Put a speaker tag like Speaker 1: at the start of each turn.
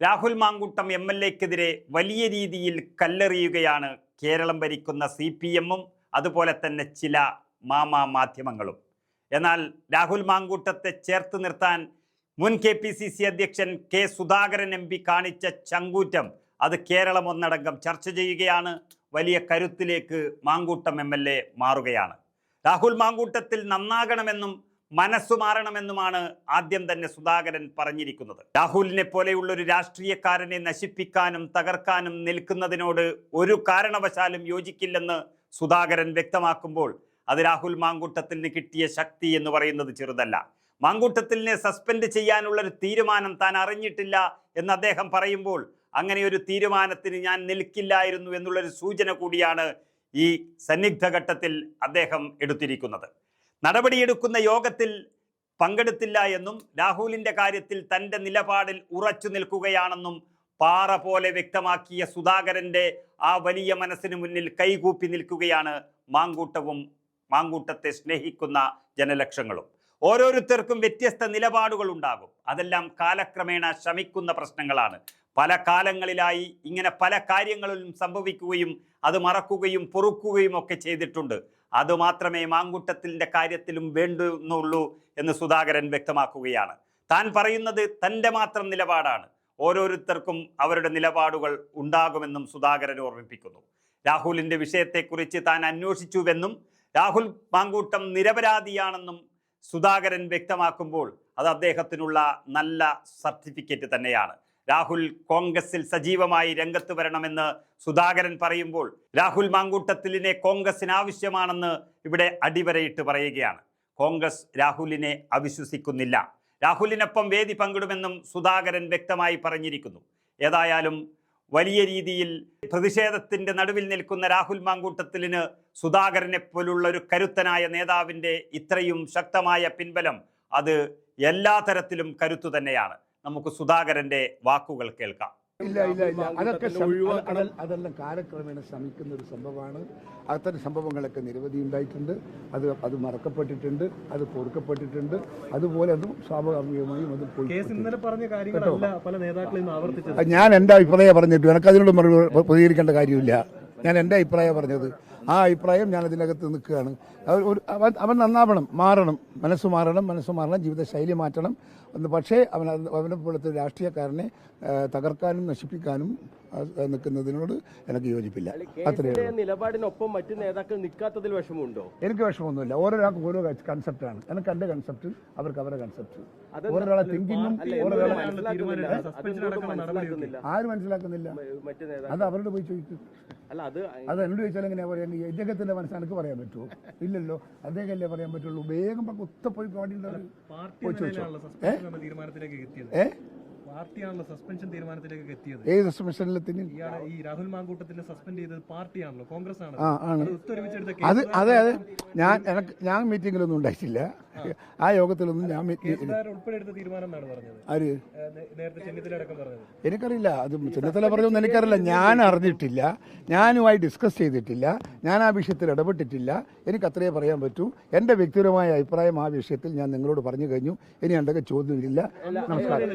Speaker 1: Rahul Mankoottam M L എക്കെതിരെ വലിയ രീതിയിൽ കല്ലെറിയുകയാണ് കേരളം ഭരിക്കുന്ന സി പി എമ്മും അതുപോലെ തന്നെ ചില മാമാ മാധ്യമങ്ങളും. എന്നാൽ രാഹുൽ മാങ്കൂട്ടത്തെ ചേർത്ത് നിർത്താൻ മുൻ കെ പി സി സി അധ്യക്ഷൻ കെ സുധാകരൻ എം പി കാണിച്ച ചങ്കൂറ്റം അത് കേരളം ഒന്നടങ്കം ചർച്ച ചെയ്യുകയാണ്. വലിയ കരുത്തിലേക്ക് മാങ്കൂട്ടം എം എൽ എ മാറുകയാണ്. രാഹുൽ മാങ്കൂട്ടത്തിൽ നന്നാകണമെന്നും മനസ്സു മാറണമെന്നുമാണ് ആദ്യം തന്നെ സുധാകരൻ പറഞ്ഞിരിക്കുന്നത്. രാഹുലിനെ പോലെയുള്ള ഒരു രാഷ്ട്രീയക്കാരനെ നശിപ്പിക്കാനും തകർക്കാനും നിൽക്കുന്നതിനോട് ഒരു കാരണവശാലും യോജിക്കില്ലെന്ന് സുധാകരൻ വ്യക്തമാക്കുമ്പോൾ അത് രാഹുൽ മാങ്കൂട്ടത്തിന് കിട്ടിയ ശക്തി എന്ന് പറയുന്നത് ചെറുതല്ല. മാങ്കൂട്ടത്തിലിനെ സസ്പെൻഡ് ചെയ്യാനുള്ള ഒരു തീരുമാനം താൻ അറിഞ്ഞിട്ടില്ല എന്ന് അദ്ദേഹം പറയുമ്പോൾ അങ്ങനെ ഒരു തീരുമാനത്തിന് ഞാൻ നിൽക്കില്ലായിരുന്നു എന്നുള്ളൊരു സൂചന കൂടിയാണ് ഈ സന്നിഗ്ധ ഘട്ടത്തിൽ അദ്ദേഹം എടുത്തിരിക്കുന്നത്. നടപടിയെടുക്കുന്ന യോഗത്തിൽ പങ്കെടുത്തില്ല എന്നും രാഹുലിന്റെ കാര്യത്തിൽ തന്റെ നിലപാടിൽ ഉറച്ചു നിൽക്കുകയാണെന്നും പാറ പോലെ വ്യക്തമാക്കിയ സുധാകരന്റെ ആ വലിയ മനസ്സിന് മുന്നിൽ കൈകൂപ്പി നിൽക്കുകയാണ് മാങ്കൂട്ടവും മാങ്കൂട്ടത്തെ സ്നേഹിക്കുന്ന ജനലക്ഷങ്ങളും. ഓരോരുത്തർക്കും വ്യത്യസ്ത നിലപാടുകൾ ഉണ്ടാകും. അതെല്ലാം കാലക്രമേണ ശമിക്കുന്ന പ്രശ്നങ്ങളാണ്. പല കാലങ്ങളിലായി ഇങ്ങനെ പല കാര്യങ്ങളിലും സംഭവിക്കുകയും അത് മറക്കുകയും പൊറുക്കുകയും ഒക്കെ ചെയ്തിട്ടുണ്ട്. അതുമാത്രമേ മാങ്കുട്ടത്തിന്റെ കാര്യത്തിലും വേണ്ടുന്നുള്ളൂ എന്ന് സുധാകരൻ വ്യക്തമാക്കുകയാണ്. താൻ പറയുന്നത് തന്റെ മാത്രം നിലപാടാണ്. ഓരോരുത്തർക്കും അവരുടെ നിലപാടുകൾ ഉണ്ടാകുമെന്നും സുധാകരൻ ഓർമ്മിപ്പിക്കുന്നു. രാഹുലിന്റെ വിഷയത്തെക്കുറിച്ച് താൻ അന്വേഷിച്ചുവെന്നും രാഹുൽ മാങ്കൂട്ടം നിരപരാധിയാണെന്നും സുധാകരൻ വ്യക്തമാക്കുമ്പോൾ അത് അദ്ദേഹത്തിനുള്ള നല്ല സർട്ടിഫിക്കറ്റ് തന്നെയാണ്. രാഹുൽ കോൺഗ്രസിൽ സജീവമായി രംഗത്ത് വരണമെന്ന് സുധാകരൻ പറയുമ്പോൾ രാഹുൽ മാങ്കൂട്ടത്തിലിനെ കോൺഗ്രസിന് ആവശ്യമാണെന്ന് ഇവിടെ അടിവരയിട്ട് പറയുകയാണ്. കോൺഗ്രസ് രാഹുലിനെ അവിശ്വസിക്കുന്നില്ല. രാഹുലിനൊപ്പം വേദി പങ്കിടുമെന്നും സുധാകരൻ വ്യക്തമായി പറഞ്ഞിരിക്കുന്നു. ഏതായാലും വലിയ രീതിയിൽ പ്രതിഷേധത്തിന്റെ നടുവിൽ നിൽക്കുന്ന രാഹുൽ മാങ്കൂട്ടത്തിലിന് സുധാകരനെ പോലുള്ള ഒരു കരുത്തനായ നേതാവിന്റെ ഇത്രയും ശക്തമായ പിൻബലം അത് എല്ലാ തരത്തിലും കരുത്തു തന്നെയാണ്. നമുക്ക് സുധാകരന്റെ വാക്കുകൾ കേൾക്കാം.
Speaker 2: ഇല്ല ഇല്ല ഇല്ല. അതൊക്കെ അതെല്ലാം കാലക്രമേണ ശ്രമിക്കുന്ന ഒരു സംഭവമാണ്. അത്തരം സംഭവങ്ങളൊക്കെ നിരവധി ഉണ്ടായിട്ടുണ്ട്. അത് അത് മറക്കപ്പെട്ടിട്ടുണ്ട്. അത് പൊറുക്കപ്പെട്ടിട്ടുണ്ട്. അതുപോലെ അതും സ്വാഭാവികമായും അത് പോയി
Speaker 3: കേസ് ഇന്നലെ പറഞ്ഞ കാര്യങ്ങളല്ല പല നേതാക്കളും ഇന്ന് ആവർത്തിച്ചത്.
Speaker 2: ഞാൻ എന്റെ അഭിപ്രായം പറഞ്ഞിട്ടു എനിക്ക് അതിനോട് മറുപടി പ്രതികരിക്കേണ്ട കാര്യമില്ല. ഞാൻ എന്റെ അഭിപ്രായം പറഞ്ഞത് ആ അഭിപ്രായം ഞാൻ അതിനകത്ത് നിൽക്കുകയാണ്. ഒരു അവൻ അവൻ നന്നാവണം മാറണം മനസ്സ് മാറണം മനസ്സ് മാറണം ജീവിതശൈലി മാറ്റണം. പക്ഷേ അവൻ അവനെ പോലത്തെ രാഷ്ട്രീയക്കാരനെ തകർക്കാനും നശിപ്പിക്കാനും നിൽക്കുന്നതിനോട് എനിക്ക് യോജിപ്പില്ല. അത്രയേ
Speaker 4: നിലപാടിനൊപ്പം മറ്റു നേതാക്കൾ നിൽക്കാത്തതിൽ വിഷമമുണ്ടോ?
Speaker 2: എനിക്ക് വിഷമമൊന്നുമില്ല. ഓരോരാൾക്കും ഓരോ കൺസെപ്റ്റാണ് എനിക്ക് എന്റെ കൺസെപ്റ്റ് അവർക്ക് അവരുടെ കൺസെപ്റ്റ്? ഓരോരാളെ തിങ്കിങ്ങും
Speaker 4: അല്ല
Speaker 2: ആര് മനസ്സിലാക്കുന്നില്ല? അത് അവരോട് പോയി ചോദിക്കും.
Speaker 4: അല്ല അത്
Speaker 2: അത് എന്നോട് ചോദിച്ചാൽ എങ്ങനെയാ പറയാൻ ഇദ്ദേഹത്തിന്റെ മനസ്സ് എനിക്ക് പറയാൻ പറ്റുമോ? ഇല്ലല്ലോ. അദ്ദേഹമല്ലേ പറയാൻ പറ്റുള്ളൂ. വേഗം കുത്തപ്പോയി പാടിയുണ്ടാവും
Speaker 3: പാർട്ടി
Speaker 2: പോയി ചോദിച്ചോ.
Speaker 3: തന്നെയാണല്ലോ പാർട്ടിയാണല്ലോ സസ്പെൻഷൻ തീരുമാനത്തിലേക്ക് എത്തിയത്.
Speaker 2: ഏത് സബ്മിഷനിലെത്തിന്
Speaker 3: ഇയാളെ ഈ രാഹുൽ മാങ്കൂട്ടത്തിനെ സസ്പെൻഡ് ചെയ്തത് പാർട്ടിയാണല്ലോ കോൺഗ്രസ് ആണ്
Speaker 2: ആ ആണ്.
Speaker 3: അത്
Speaker 2: അത് അതെ ഞാൻ എനക്ക് ഞാൻ മീറ്റിങ്ങിലൊന്നും ഉണ്ടായിട്ടില്ല. ആ. യോഗത്തിലൊന്നും ഞാൻ ആര്? എനിക്കറിയില്ല. അത് ചെന്നിത്തല പറഞ്ഞു എനിക്കറിയില്ല. ഞാൻ അറിഞ്ഞിട്ടില്ല. ഞാനുമായി ഡിസ്കസ് ചെയ്തിട്ടില്ല. ഞാൻ ആ വിഷയത്തിൽ ഇടപെട്ടിട്ടില്ല. എനിക്ക് അത്രയേ പറയാൻ പറ്റൂ. എന്റെ വ്യക്തിപരമായ അഭിപ്രായം ആ വിഷയത്തിൽ ഞാൻ നിങ്ങളോട് പറഞ്ഞു കഴിഞ്ഞു. ഇനി എന്തൊക്കെ ചോദ്യമില്ല. നമസ്കാരം.